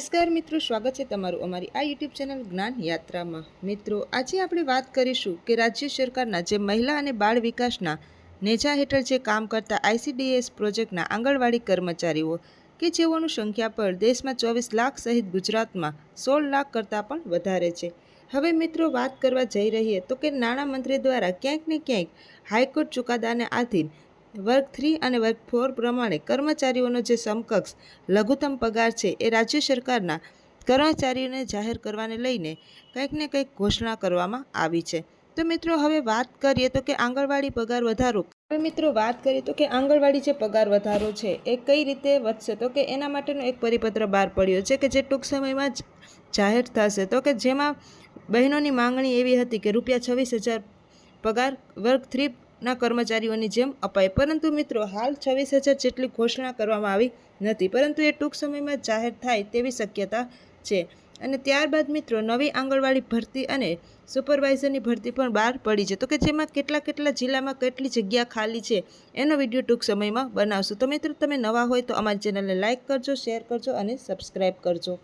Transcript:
નમસ્કાર મિત્રો, સ્વાગત છે તમારું અમારી આ યુટ્યુબ ચેનલ જ્ઞાન યાત્રામાં. મિત્રો, આજે આપણે વાત કરીશું કે રાજ્ય સરકારના જે મહિલા અને બાળ વિકાસના નેજા હેઠળ જે કામ કરતા આઈસીડીએસ પ્રોજેક્ટના આંગણવાડી કર્મચારીઓ કે જેઓનું સંખ્યા પર દેશમાં ચોવીસ લાખ સહિત ગુજરાતમાં સોળ લાખ કરતાં પણ વધારે છે. હવે મિત્રો, વાત કરવા જઈ રહીએ તો કે નાણામંત્રી દ્વારા ક્યાંક ને ક્યાંક હાઈકોર્ટ ચુકાદાને આધીન વર્ગ થ્રી અને વર્ગ ફોર પ્રમાણે કર્મચારીઓનો જે સમકક્ષ લઘુત્તમ પગાર છે એ રાજ્ય સરકારના કર્મચારીઓને જાહેર કરવાને લઈને કંઈક ને કંઈક ઘોષણા કરવામાં આવી છે. તો મિત્રો, હવે વાત કરીએ તો કે આંગણવાડી પગાર વધારો. મિત્રો, વાત કરીએ તો કે આંગણવાડી જે પગાર વધારો છે એ કઈ રીતે વધશે? તો કે એના માટેનો એક પરિપત્ર બહાર પડ્યો છે કે જે ટૂંક સમયમાં જ જાહેર થશે. તો કે જેમાં બહેનોની માંગણી એવી હતી કે રૂપિયા છવ્વીસ હજાર પગાર વર્ગ થ્રીના કર્મચારીઓની જેમ અપાય. પરંતુ મિત્રો, હાલ છવ્વીસ હજાર જેટલી ઘોષણા કરવામાં આવી નથી. પરંતુ એ ટૂંક સમયમાં જાહેર થાય તેવી શક્યતા છે. અને ત્યારબાદ મિત્રો, નવી આંગણવાડી ભરતી અને સુપરવાઇઝરની ભરતી પણ બહાર પડી છે. તો કે જેમાં કેટલા કેટલા જિલ્લામાં કેટલી જગ્યા ખાલી છે, એનો વીડિયો ટૂંક સમયમાં બનાવશું. તો મિત્રો, તમે નવા હોય તો અમારી ચેનલને લાઇક કરજો, શેર કરજો અને સબસ્ક્રાઈબ કરજો.